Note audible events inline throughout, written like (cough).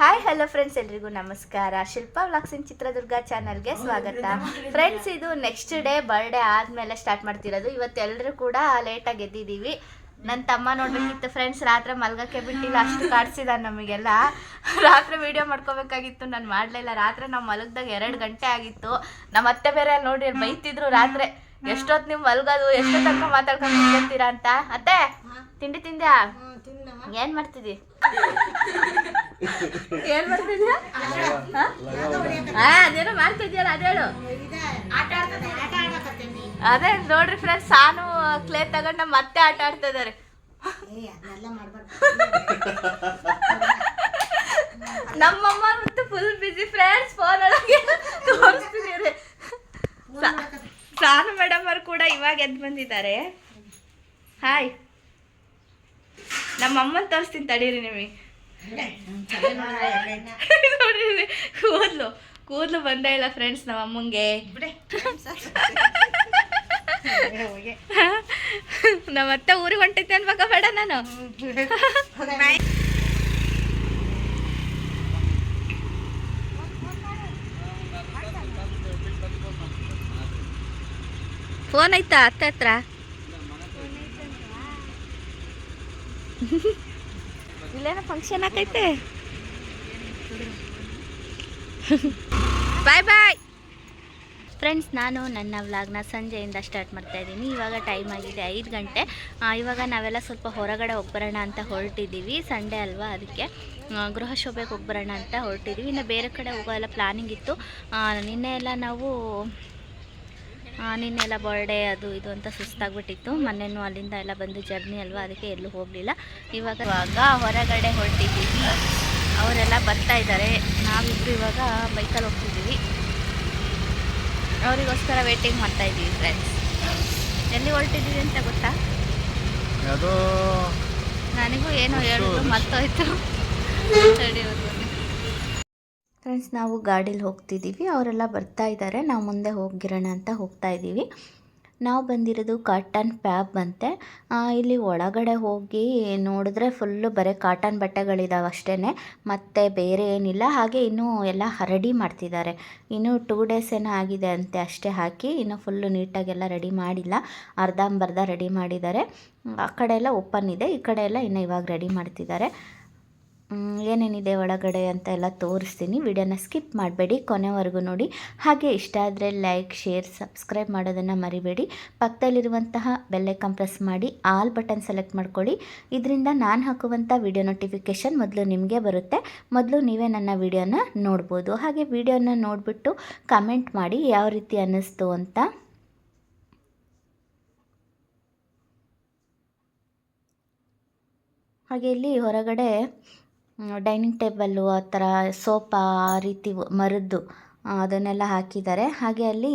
Hi hello friends ಎಲ್ರಿಗೂ ನಮಸ್ಕಾರ. Shilpa vlogs ಇನ್ ಚಿತ್ರದುರ್ಗ ಚಾನಲ್ಗೆ ಸ್ವಾಗತ. ಫ್ರೆಂಡ್ಸ್ ಇದು ನೆಕ್ಸ್ಟ್ ಡೇ ಬರ್ಡೇ ಆದ್ಮೇಲೆ ಸ್ಟಾರ್ಟ್ ಮಾಡ್ತಿರೋದು. ಇವತ್ತೆಲ್ಲರೂ ಕೂಡ ಲೇಟಾಗಿ ಎದ್ದಿದ್ದೀವಿ. ನನ್ನ ತಮ್ಮ ನೋಡ್ಬೇಕಿತ್ತು ಫ್ರೆಂಡ್ಸ್ ರಾತ್ರಿ ಮಲ್ಗಕ್ಕೆ ಬಿಟ್ಟಿಲ್ಲ ಅಷ್ಟು ಕಾಡ್ಸಿದ ನಮಗೆಲ್ಲ. ರಾತ್ರಿ ವಿಡಿಯೋ ಮಾಡ್ಕೋಬೇಕಾಗಿತ್ತು ನಾನು ಮಾಡಲಿಲ್ಲ ರಾತ್ರಿ ನಾವು ಮಲಗ್ದಾಗ ಎರಡು ಗಂಟೆ ಆಗಿತ್ತು. ನಮ್ಮ ಅತ್ತೆ ಬೇರೆ ನೋಡಿ ಬೈತಿದ್ರು ರಾತ್ರಿ. ಎಷ್ಟೊತ್ತು ನೀವು ಮಲ್ಗೋದು ಎಷ್ಟು ತನಕ ಮಾತಾಡ್ಕೊಂಡು ಹೋಗ್ತೀರಾ ಅಂತ? ಅತ್ತೆ ತಿಂಡಿ ತಿಂದ್ಯಾ? ಏನ್ ಮಾಡ್ತಿದ್ದಿ? ಏನ್ ಮಾಡ್ತಿದ್ಯಾ? ಅದೇನೋ ಮಾಡ್ತಿದ್ಯಲ್ಲ ಅದೇಳು ಅದೇ ನೋಡ್ರಿ ಫ್ರೆಂಡ್ಸ್ ಸಾನು ಕ್ಲೇ ತಗೊಂಡ ಮತ್ತೆ ಆಟ ಆಡ್ತಾ ಇದಾರೆ ನಮ್ಮಮ್ಮ ಮತ್ತು ಫುಲ್ ಬಿಸಿ ಫ್ರೆಂಡ್ಸ್ ಫೋನ್ ಒಳಗೆ ತೋರಿಸ್ತಿದ್ದೀರಿ ಸಾನು ಮೇಡಮ್ ಅವರು ಕೂಡ ಇವಾಗ ಎದ್ದು ಬಂದಿದ್ದಾರೆ. ಹಾಯ್ ನಮ್ಮ ಅಮ್ಮನ ತೋರಿಸ್ತೀನಿ ತಡೀರಿ ನಿಮಗೆ. ಕೂದಲು ಕೂದಲು ಬಂದೇ ಇಲ್ಲ ಫ್ರೆಂಡ್ಸ್ ನಮ್ಮ ಅಮ್ಮಂಗೆ. ನಮ್ಮ ಅತ್ತೆ ಊರಿಗೆ ಹೊಂಟೈತೆ ಅನ್ಬೇಕ ಬೇಡ ನಾನು? ಫೋನ್ ಐತಾ ಅತ್ತೆ ಹತ್ರ? ಇಲ್ಲೇನೋ ಫಂಕ್ಷನ್ ಆಕೈತೆ ಬಾಯ್ ಬಾಯ್ ಫ್ರೆಂಡ್ಸ್ ನಾನು ನನ್ನ ವ್ಲಾಗ್ನ ಸಂಜೆಯಿಂದ ಸ್ಟಾರ್ಟ್ ಮಾಡ್ತಾ ಇದ್ದೀನಿ. ಇವಾಗ ಟೈಮ್ ಆಗಿದೆ ಐದು ಗಂಟೆ. ಇವಾಗ ನಾವೆಲ್ಲ ಸ್ವಲ್ಪ ಹೊರಗಡೆ ಹೋಗ್ಬರೋಣ ಅಂತ ಹೊರಟಿದ್ದೀವಿ. ಸಂಡೇ ಅಲ್ವಾ ಅದಕ್ಕೆ. ಗೃಹ ಶೋಭೆಗೆ ಹೋಗ್ಬರೋಣ ಅಂತ ಹೊರಟಿದ್ದೀವಿ. ಇನ್ನು ಬೇರೆ ಕಡೆ ಹೋಗೋ ಎಲ್ಲ ಪ್ಲಾನಿಂಗ್ ಇತ್ತು. ನಿನ್ನೆ ಎಲ್ಲ ನಾವು ಆ, ನಿನ್ನೆ ಎಲ್ಲ ಬರ್ಡೇ ಅದು ಇದು ಅಂತ ಸುಸ್ತಾಗ್ಬಿಟ್ಟಿತ್ತು. ಮೊನ್ನೆನೂ ಅಲ್ಲಿಂದ ಎಲ್ಲ ಬಂದು ಜರ್ನಿ ಅಲ್ವಾ? ಅದಕ್ಕೆ ಎಲ್ಲೂ ಹೋಗಲಿಲ್ಲ. ಇವಾಗ ಇವಾಗ ಹೊರಗಡೆ ಹೊರಟಿದ್ದೀವಿ. ಅವರೆಲ್ಲ ಬರ್ತಾ ಇದ್ದಾರೆ. ನಾವಿಬ್ಬರು ಇವಾಗ ಬೈಕಲ್ಲಿ ಹೋಗ್ತಿದ್ದೀವಿ. ಅವರಿಗೋಸ್ಕರ ವೇಟಿಂಗ್ ಮಾಡ್ತಾ ಇದ್ದೀವಿ ಫ್ರೆಂಡ್ಸ್ ಎಲ್ಲಿ ಹೊರಟಿದ್ದೀವಿ ಅಂತ ಗೊತ್ತಾ? ನನಗೂ ಏನೋ ಹೇಳೋದು ಮರ್ತೋಯ್ತು. (laughs) ಫ್ರೆಂಡ್ಸ್, ನಾವು ಗಾಡೀಲಿ ಹೋಗ್ತಿದ್ದೀವಿ. ಅವರೆಲ್ಲ ಬರ್ತಾ ಇದ್ದಾರೆ. ನಾವು ಮುಂದೆ ಹೋಗಿರೋಣ ಅಂತ ಹೋಗ್ತಾ ಇದ್ದೀವಿ. ನಾವು ಬಂದಿರೋದು ಕಾಟನ್ ಪ್ಯಾಬ್ ಅಂತೆ. ಇಲ್ಲಿ ಒಳಗಡೆ ಹೋಗಿ ನೋಡಿದ್ರೆ ಫುಲ್ಲು ಬರೀ ಕಾಟನ್ ಬಟ್ಟೆಗಳಿದಾವೆ ಅಷ್ಟೇ ಮತ್ತು ಬೇರೆ ಏನಿಲ್ಲ. ಹಾಗೆ ಇನ್ನೂ ಎಲ್ಲ ರೆಡಿ ಮಾಡ್ತಿದ್ದಾರೆ. ಇನ್ನೂ ಟೂ ಡೇಸ್ ಏನೋ ಆಗಿದೆ ಅಂತೆ ಅಷ್ಟೇ ಹಾಕಿ. ಇನ್ನೂ ಫುಲ್ಲು ನೀಟಾಗೆಲ್ಲ ರೆಡಿ ಮಾಡಿಲ್ಲ. ಅರ್ಧಂಬರ್ಧ ರೆಡಿ ಮಾಡಿದ್ದಾರೆ. ಆ ಕಡೆ ಎಲ್ಲ ಓಪನ್ ಇದೆ. ಈ ಕಡೆ ಎಲ್ಲ ಇನ್ನು ಇವಾಗ ರೆಡಿ ಮಾಡ್ತಿದ್ದಾರೆ. ಏನೇನಿದೆ ಒಳಗಡೆ ಅಂತ ಎಲ್ಲ ತೋರಿಸ್ತೀನಿ. ವಿಡಿಯೋನ ಸ್ಕಿಪ್ ಮಾಡಬೇಡಿ, ಕೊನೆವರೆಗೂ ನೋಡಿ. ಹಾಗೆ ಇಷ್ಟ ಆದರೆ ಲೈಕ್, ಶೇರ್, ಸಬ್ಸ್ಕ್ರೈಬ್ ಮಾಡೋದನ್ನು ಮರಿಬೇಡಿ. ಪಕ್ಕದಲ್ಲಿರುವಂತಹ ಬೆಲ್ಲೈಕನ್ ಪ್ರೆಸ್ ಮಾಡಿ ಆಲ್ ಬಟನ್ ಸೆಲೆಕ್ಟ್ ಮಾಡ್ಕೊಳ್ಳಿ. ಇದರಿಂದ ನಾನು ಹಾಕುವಂಥ ವಿಡಿಯೋ ನೋಟಿಫಿಕೇಷನ್ ಮೊದಲು ನಿಮಗೆ ಬರುತ್ತೆ. ಮೊದಲು ನೀವೇ ನನ್ನ ವಿಡಿಯೋನ ನೋಡ್ಬೋದು. ಹಾಗೆ ವಿಡಿಯೋನ ನೋಡಿಬಿಟ್ಟು ಕಮೆಂಟ್ ಮಾಡಿ, ಯಾವ ರೀತಿ ಅನ್ನಿಸ್ತು ಅಂತ. ಹಾಗೆ ಇಲ್ಲಿ ಹೊರಗಡೆ ಡೈನಿಂಗ್ ಟೇಬಲ್ಲು ಆ ಥರ ಸೋಫಾ ಆ ರೀತಿ ಮರದ್ದು ಅದನ್ನೆಲ್ಲ ಹಾಕಿದ್ದಾರೆ. ಹಾಗೆ ಅಲ್ಲಿ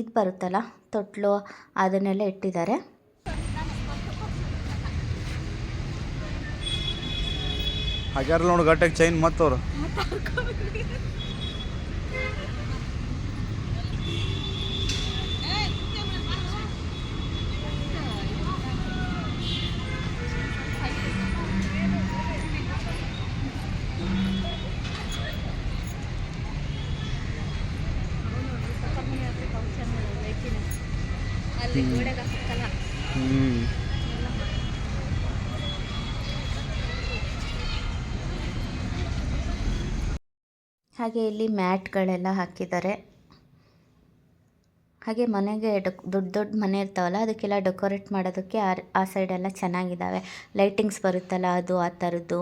ಇದು ಬರುತ್ತಲ್ಲ ತೊಟ್ಲು ಅದನ್ನೆಲ್ಲ ಇಟ್ಟಿದ್ದಾರೆ. ಹಾಗ್ಯಾರ ನೋಡಿ ಗಟ್ಟಕ್ಕೆ ಚೈನ್ ಮತ್ತವ್ರು. ಹಾಗೆ ಇಲ್ಲಿ ಮ್ಯಾಟ್ಗಳೆಲ್ಲ ಹಾಕಿದ್ದಾರೆ. ಹಾಗೆ ಮನೆಗೆ ದೊಡ್ಡ ದೊಡ್ಡ ಮನೆ ಇರ್ತಾವಲ್ಲ, ಅದಕ್ಕೆಲ್ಲ ಡೆಕೋರೇಟ್ ಮಾಡೋದಕ್ಕೆ ಆ ಸೈಡೆಲ್ಲ ಚೆನ್ನಾಗಿದ್ದಾವೆ. ಲೈಟಿಂಗ್ಸ್ ಬರುತ್ತಲ್ಲ, ಅದು ಆ ಥರದ್ದು.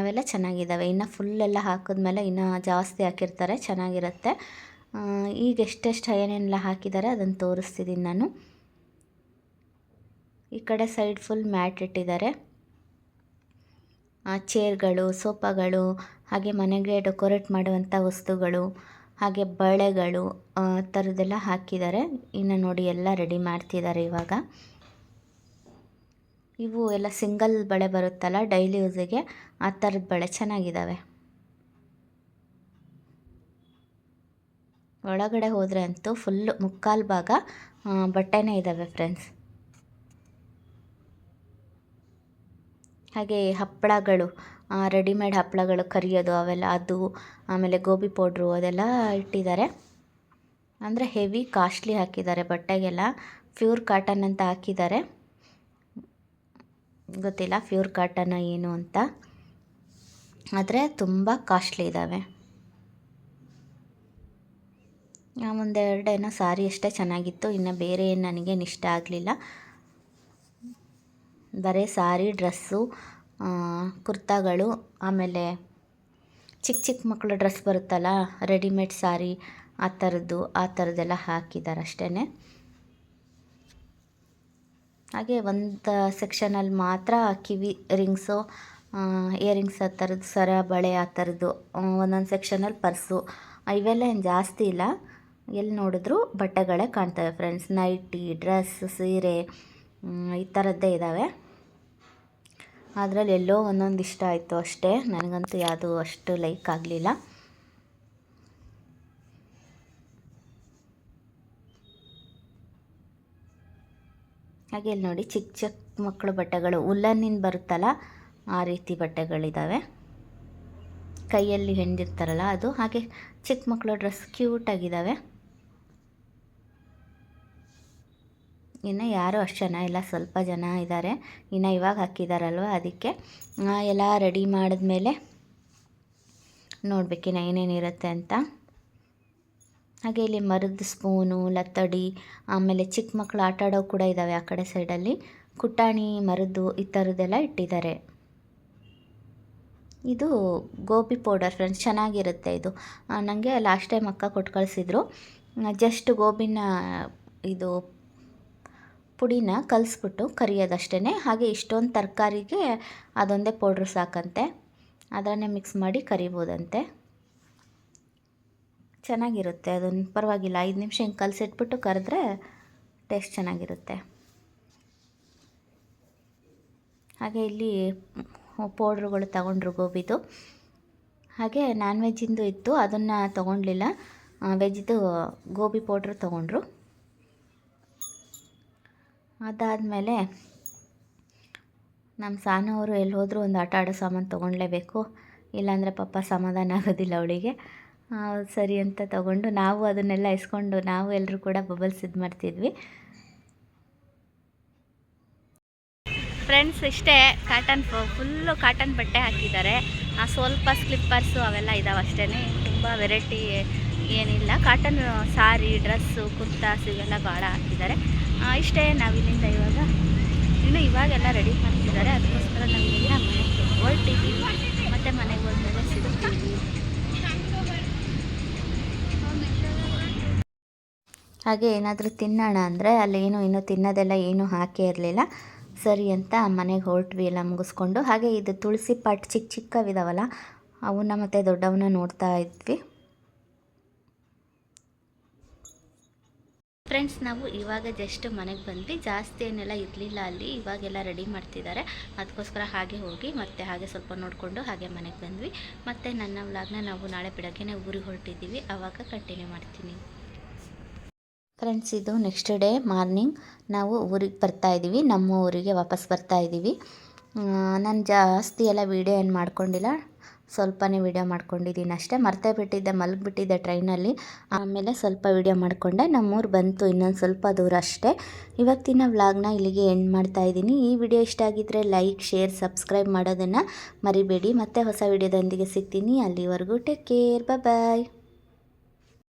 ಅವೆಲ್ಲ ಚೆನ್ನಾಗಿದ್ದಾವೆ. ಇನ್ನು ಫುಲ್ಲೆಲ್ಲ ಹಾಕಿದ್ಮೇಲೆ ಇನ್ನು ಜಾಸ್ತಿ ಹಾಕಿರ್ತಾರೆ, ಚೆನ್ನಾಗಿರುತ್ತೆ. ಈಗ ಎಷ್ಟೆಷ್ಟು ಏನೇನೆಲ್ಲ ಹಾಕಿದ್ದಾರೆ ಅದನ್ನು ತೋರಿಸ್ತಿದ್ದೀನಿ ನಾನು. ಈ ಕಡೆ ಸೈಡ್ ಫುಲ್ ಮ್ಯಾಟ್ ಇಟ್ಟಿದ್ದಾರೆ. ಚೇರ್ಗಳು, ಸೋಫಾಗಳು ಹಾಗೆ ಮನೆಗೆ ಡೆಕೋರೇಟ್ ಮಾಡುವಂಥ ವಸ್ತುಗಳು, ಹಾಗೆ ಬಳೆಗಳು, ಆ, ಥರದ್ದೆಲ್ಲ ಹಾಕಿದ್ದಾರೆ. ಇನ್ನು ನೋಡಿ ಎಲ್ಲ ರೆಡಿ ಮಾಡ್ತಿದ್ದಾರೆ ಇವಾಗ. ಇವು ಎಲ್ಲ ಸಿಂಗಲ್ ಬಳೆ ಬರುತ್ತಲ್ಲ, ಡೈಲಿ ಯೂಸಿಗೆ ಆ ಥರದ ಬಳೆ ಚೆನ್ನಾಗಿದ್ದಾವೆ. ಒಳಗಡೆ ಹೋದರೆ ಅಂತೂ ಫುಲ್ಲು ಮುಕ್ಕಾಲು ಭಾಗ ಬಟ್ಟೆನೇ ಇದ್ದಾವೆ ಫ್ರೆಂಡ್ಸ್. ಹಾಗೆ ಹಪ್ಪಳಗಳು ರೆಡಿಮೇಡ್ ಹಪ್ಪಳಗಳು ಕರಿಯೋದು ಅವೆಲ್ಲ, ಅದು, ಆಮೇಲೆ ಗೋಬಿ ಪೌಡ್ರು ಅದೆಲ್ಲ ಇಟ್ಟಿದ್ದಾರೆ. ಅಂದರೆ ಹೆವಿ ಕಾಸ್ಟ್ಲಿ ಹಾಕಿದ್ದಾರೆ, ಬಟ್ಟೆಗೆಲ್ಲ ಪ್ಯೂರ್ ಕಾಟನ್ ಅಂತ ಹಾಕಿದ್ದಾರೆ. ಗೊತ್ತಿಲ್ಲ ಪ್ಯೂರ್ ಕಾಟನ್ ಏನು ಅಂತ. ಆದರೆ ತುಂಬ ಕಾಸ್ಟ್ಲಿ ಇದ್ದಾವೆ ಒಂದೆರಡೇನೋ ಸಾರಿ ಅಷ್ಟೇ ಚೆನ್ನಾಗಿತ್ತು, ಇನ್ನು ಬೇರೆ ಏನು ನನಗೇನು ಇಷ್ಟ ಆಗಲಿಲ್ಲ. ಬರೀ ಸಾರಿ, ಡ್ರೆಸ್ಸು ಕುರ್ತಾಗಳು, ಆಮೇಲೆ ಚಿಕ್ಕ ಚಿಕ್ಕ ಮಕ್ಕಳು ಡ್ರೆಸ್ ಬರುತ್ತಲ್ಲ, ರೆಡಿಮೇಡ್ ಸಾರಿ, ಆ ಥರದ್ದು, ಆ ಥರದ್ದೆಲ್ಲ ಹಾಕಿದ್ದಾರೆ ಅಷ್ಟೇ ಹಾಗೆ ಒಂದು ಸೆಕ್ಷನಲ್ಲಿ ಮಾತ್ರ ಕಿವಿ ರಿಂಗ್ಸು ಇಯರಿಂಗ್ಸ್ ಆ ಥರದ್ದು, ಸರ, ಬಳೆ ಆ ಥರದ್ದು ಒಂದೊಂದು ಸೆಕ್ಷನಲ್ಲಿ ಪರ್ಸು, ಇವೆಲ್ಲ ಏನು ಜಾಸ್ತಿ ಇಲ್ಲ. ಎಲ್ಲಿ ನೋಡಿದ್ರು ಬಟ್ಟೆಗಳೇ ಕಾಣ್ತವೆ ಫ್ರೆಂಡ್ಸ್. ನೈಟಿ ಡ್ರೆಸ್ ಸೀರೆ ಈ ಥರದ್ದೇ ಇದ್ದಾವೆ ಅದರಲ್ಲಿ ಎಲ್ಲೋ ಒಂದೊಂದು ಇಷ್ಟ ಆಯಿತು ಅಷ್ಟೇ. ನನಗಂತೂ ಯಾವುದು ಅಷ್ಟು ಲೈಕ್ ಆಗಲಿಲ್ಲ. ಹಾಗೆ ಇಲ್ಲಿ ನೋಡಿ ಚಿಕ್ಕ ಚಿಕ್ಕ ಮಕ್ಕಳು ಬಟ್ಟೆಗಳು. ಉಲ್ಲನ್ನಿಂದ ಬರುತ್ತಲ್ಲ, ಆ ರೀತಿ ಬಟ್ಟೆಗಳಿದ್ದಾವೆ ಕೈಯಲ್ಲಿ ಹೆಂಡಿರ್ತಾರಲ್ಲ ಅದು. ಹಾಗೆ ಚಿಕ್ಕ ಮಕ್ಕಳು ಡ್ರೆಸ್ ಕ್ಯೂಟಾಗಿದ್ದಾವೆ ಇನ್ನು ಯಾರೂ ಅಷ್ಟು ಜನ ಇಲ್ಲ, ಸ್ವಲ್ಪ ಜನ ಇದ್ದಾರೆ ಇನ್ನು ಇವಾಗ ಹಾಕಿದಾರಲ್ವ ಅದಕ್ಕೆ. ಎಲ್ಲ ರೆಡಿ ಮಾಡಿದ್ಮೇಲೆ ನೋಡ್ಬೇಕಿನ್ನ ಏನೇನಿರುತ್ತೆ ಅಂತ. ಹಾಗೆ ಇಲ್ಲಿ ಮರದ ಸ್ಪೂನು ಲತ್ತಡಿ, ಆಮೇಲೆ ಚಿಕ್ಕ ಮಕ್ಕಳು ಆಟ ಆಡೋ ಕೂಡ ಇದ್ದಾವೆ ಆ ಕಡೆ ಸೈಡಲ್ಲಿ ಕುಟಾಣಿ, ಮರದ್ದು ಈ ಥರದ್ದೆಲ್ಲ ಇಟ್ಟಿದ್ದಾರೆ. ಇದು ಗೋಬಿ ಪೌಡರ್ ಫ್ರೆಂಡ್ಸ್ ಚೆನ್ನಾಗಿರುತ್ತೆ ಇದು. ನನಗೆ ಲಾಸ್ಟ್ ಟೈಮ್ ಅಕ್ಕ ಕೊಟ್ಟು ಕಳಿಸಿದ್ರು. ಜಸ್ಟ್ ಗೋಬಿನ ಇದು ಪುಡಿನ ಕಲಿಸ್ಬಿಟ್ಟು ಕರಿಯೋದಷ್ಟೇ ಹಾಗೆ ಇಷ್ಟೊಂದು ತರಕಾರಿಗೆ ಅದೊಂದೇ ಪೌಡ್ರ್ ಸಾಕಂತೆ. ಅದನ್ನೇ ಮಿಕ್ಸ್ ಮಾಡಿ ಕರಿಬೋದಂತೆ. ಚೆನ್ನಾಗಿರುತ್ತೆ ಅದೊಂದು ಪರವಾಗಿಲ್ಲ, ಐದು ನಿಮಿಷ ಹಿಂಗೆ ಕಲಸಿಟ್ಬಿಟ್ಟು ಕರೆದ್ರೆ ಟೇಸ್ಟ್ ಚೆನ್ನಾಗಿರುತ್ತೆ. ಹಾಗೆ ಇಲ್ಲಿ ಪೌಡ್ರುಗಳು ತಗೊಂಡ್ರು ಗೋಬಿದು. ಹಾಗೆ ನಾನ್ ವೆಜ್ಜಿಂದು ಇತ್ತು, ಅದನ್ನು ತೊಗೊಂಡ್ಲಿಲ್ಲ. ವೆಜ್ದು ಗೋಬಿ ಪೌಡ್ರು ತೊಗೊಂಡ್ರು. ಅದಾದಮೇಲೆ ನಮ್ಮ ಸಾನವರು ಎಲ್ಲಿ ಹೋದರೂ ಒಂದು ಆಟ ಆಡೋ ಸಾಮಾನು ತೊಗೊಳ್ಲೇಬೇಕು ಇಲ್ಲಾಂದರೆ ಪಾಪ ಸಮಾಧಾನ ಆಗೋದಿಲ್ಲ ಅವಳಿಗೆ. ಸರಿ ಅಂತ ತಗೊಂಡು ನಾವು ಅದನ್ನೆಲ್ಲ ಇಸ್ಕೊಂಡು ನಾವು ಎಲ್ಲರೂ ಕೂಡ ಬಬಲ್ಸ್ ಇದು ಮಾಡ್ತಿದ್ವಿ. ಫ್ರೆಂಡ್ಸ್ ಇಷ್ಟೇ ಕಾಟನ್ ಫುಲ್ಲು ಕಾಟನ್ ಬಟ್ಟೆ ಹಾಕಿದ್ದಾರೆ. ಆ, ಸ್ವಲ್ಪ ಸ್ಲಿಪ್ಪರ್ಸು ಅವೆಲ್ಲ ಇದಾವೆ ಅಷ್ಟೇ ತುಂಬ ವೆರೈಟಿ ಏನಿಲ್ಲ. ಕಾಟನ್ ಸಾರಿ ಡ್ರೆಸ್ಸು ಕುರ್ತಾಸ್ ಇವೆಲ್ಲ ಭಾಳ ಹಾಕಿದ್ದಾರೆ. ಇಷ್ಟೇ ನಾವಿಲ್ಲಿಂದ ಇವಾಗ? ಇನ್ನು ಇವಾಗೆಲ್ಲ ರೆಡಿ ಮಾಡ್ತಿದ್ದಾರೆ. ಅದಕ್ಕೋಸ್ಕರ ನಾವಿಲ್ಲ ಮನೆಗೆ ಹೊರಟಿದ್ದೀವಿ ಮತ್ತು ಮನೆಗೆ ಹೋದ್ಮೇಲೆ ಸಿಗ್ತೀವಿ. ಹಾಗೆ ಏನಾದರೂ ತಿನ್ನೋಣ ಅಂದರೆ ಅಲ್ಲೇನು ಇನ್ನೂ ತಿನ್ನೋದೆಲ್ಲ ಏನೂ ಹಾಕೇ ಇರಲಿಲ್ಲ. ಸರಿ ಅಂತ ಮನೆಗೆ ಹೊರಟ್ವಿ, ಎಲ್ಲ ಮುಗಿಸ್ಕೊಂಡು. ಹಾಗೆ ಇದು ತುಳಸಿ ಪಾಟ್ ಚಿಕ್ಕ ಚಿಕ್ಕವಿದಾವಲ್ಲ, ಅವನ್ನ ಮತ್ತು ದೊಡ್ಡವನ್ನ ನೋಡ್ತಾ ಇದ್ವಿ. ಫ್ರೆಂಡ್ಸ್ ನಾವು ಇವಾಗ ಜಸ್ಟ್ ಮನೆಗೆ ಬಂದ್ವಿ. ಜಾಸ್ತಿ ಏನೆಲ್ಲ ಇರಲಿಲ್ಲ ಅಲ್ಲಿ. ಇವಾಗೆಲ್ಲ ರೆಡಿ ಮಾಡ್ತಿದ್ದಾರೆ. ಅದಕ್ಕೋಸ್ಕರ ಹಾಗೆ ಹೋಗಿ ಮತ್ತೆ ಹಾಗೆ ಸ್ವಲ್ಪ ನೋಡಿಕೊಂಡು ಹಾಗೆ ಮನೆಗೆ ಬಂದ್ವಿ. ಮತ್ತು ನನ್ನ ವ್ಲಾಗ್ನ ನಾವು ನಾಳೆ ಬೆಳಗ್ಗೆನೇ ಊರಿಗೆ ಹೊರಟಿದ್ದೀವಿ. ಆವಾಗ ಕಂಟಿನ್ಯೂ ಮಾಡ್ತೀನಿ. ಫ್ರೆಂಡ್ಸ್ ಇದು ನೆಕ್ಸ್ಟ್ ಡೇ ಮಾರ್ನಿಂಗ್ ನಾವು ಊರಿಗೆ ಬರ್ತಾ ಇದ್ದೀವಿ. ನಮ್ಮ ಊರಿಗೆ ವಾಪಸ್ ಬರ್ತಾ ಇದ್ದೀವಿ. ನಾನು ಜಾಸ್ತಿ ಎಲ್ಲ ವೀಡಿಯೋ ಏನು ಮಾಡ್ಕೊಂಡಿಲ್ಲ. ಸ್ವಲ್ಪನೇ ವೀಡಿಯೋ ಮಾಡ್ಕೊಂಡಿದ್ದೀನಿ ಅಷ್ಟೇ. ಮರ್ತೇ ಬಿಟ್ಟಿದ್ದೆ ಮಲಗಿಬಿಟ್ಟಿದ್ದೆ ಟ್ರೈನಲ್ಲಿ. ಆಮೇಲೆ ಸ್ವಲ್ಪ ವೀಡಿಯೋ ಮಾಡಿಕೊಂಡೆ. ನಮ್ಮೂರು ಬಂತು ಇನ್ನೊಂದು ಸ್ವಲ್ಪ ದೂರ ಅಷ್ಟೇ. ಇವತ್ತಿನ ವ್ಲಾಗ್ನ ಇಲ್ಲಿಗೆ ಎಂಡ್ ಮಾಡ್ತಾ ಇದ್ದೀನಿ. ಈ ವಿಡಿಯೋ ಇಷ್ಟ ಆಗಿದ್ದರೆ ಲೈಕ್, ಶೇರ್, ಸಬ್ಸ್ಕ್ರೈಬ್ ಮಾಡೋದನ್ನು ಮರಿಬೇಡಿ. ಮತ್ತೆ ಹೊಸ ವಿಡಿಯೋದೊಂದಿಗೆ ಸಿಗ್ತೀನಿ. ಅಲ್ಲಿವರೆಗೂ ಟೇಕ್ ಕೇರ್. ಬಾಯ್